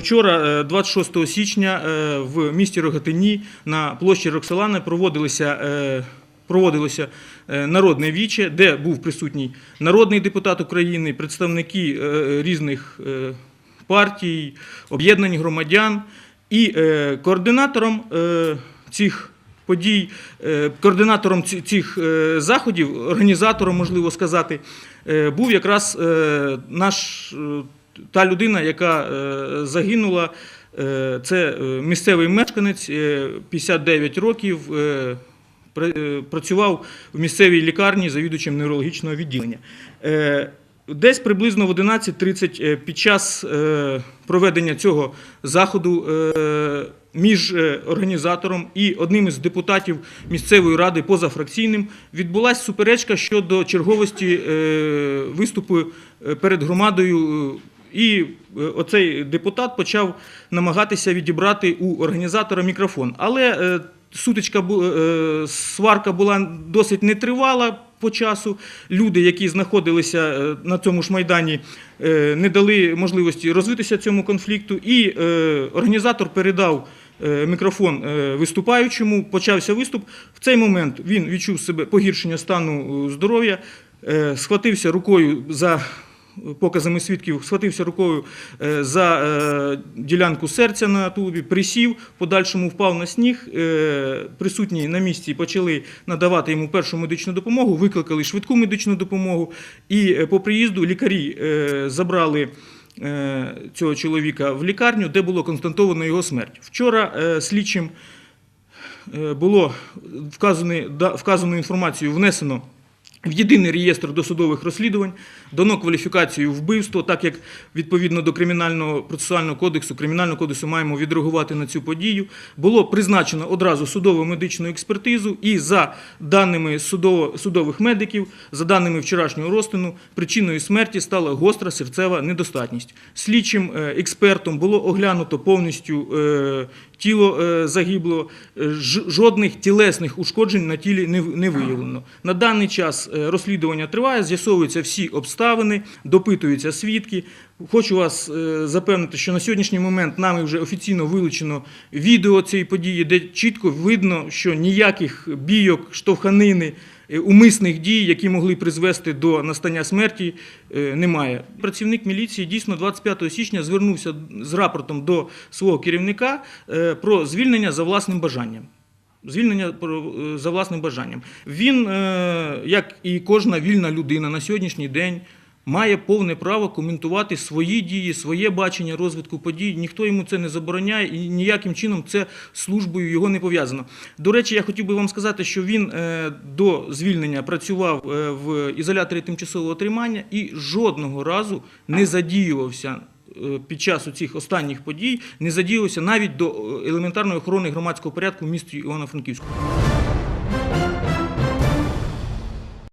Вчора, е, 26 січня, е, в місті Рогатині на площі Роксолани проводилися. е, Проводилося е, народне віче, де був присутній народний депутат України, представники е, різних е, партій, об'єднань громадян. І е, координатором е, цих подій, е, координатором цих е, заходів, організатором, можливо сказати, е, був якраз е, наш е, та людина, яка е, загинула. Е, Це е, місцевий мешканець, е, 59 років. пра- Працював в місцевій лікарні завідувачем неврологічного відділення. Десь приблизно в 11.30 е, під час проведення цього заходу між організатором і одним із депутатів місцевої ради позафракційним відбулася суперечка щодо черговості виступу перед громадою. І е, оцей депутат почав намагатися відібрати у організатора мікрофон. Але е, сутичка е, сварка була досить нетривала по часу. Люди, які знаходилися на цьому ж майдані, не дали можливості розвитися цьому конфлікту. І організатор передав мікрофон виступаючому. Почався виступ. В цей момент він відчув себе погіршення стану здоров'я, схватився рукою за показами свідків схватився рукою е, за е, ділянку серця на тулубі, присів, подальшому впав на сніг. Е, Присутні на місці почали надавати йому першу медичну допомогу, викликали швидку медичну допомогу. І по приїзду лікарі забрали. Цього чоловіка в лікарню, де було констатовано його смерть. Вчора слідчим було вказану інформацію внесено в єдиний реєстр досудових розслідувань, дано кваліфікацію вбивство, так як відповідно до кримінального процесуального кодексу, кримінального кодексу маємо відреагувати на цю подію. Було призначено одразу судово медичну експертизу, і за даними судових медиків, за даними вчорашнього розтину, причиною смерті стала гостра серцева недостатність. Слідчим е, експертом було оглянуто повністю е, тіло е, загиблого, Е, жодних тілесних ушкоджень на тілі не виявлено. На даний час е, розслідування триває, з'ясовуються всі обставини, допитуються свідки. Хочу вас е, запевнити, що на сьогоднішній момент нами вже офіційно вилучено відео цієї події, де чітко видно, що ніяких бійок, штовханини, е, умисних дій, які могли призвести до настання смерті, немає. Працівник міліції дійсно 25 січня звернувся з рапортом до свого керівника про звільнення за власним бажанням. Звільнення е, за власним бажанням. Він, е, як і кожна вільна людина на сьогоднішній день, має повне право коментувати свої дії, своє бачення розвитку подій. Ніхто йому це не забороняє і ніяким чином це службою його не пов'язано. До речі, я хотів би вам сказати, що він е, до звільнення працював в ізоляторі тимчасового тримання і жодного разу не задіювався. Е, під час цих останніх подій не задіялися навіть до е, елементарної охорони громадського порядку в місті Івано-Франківського.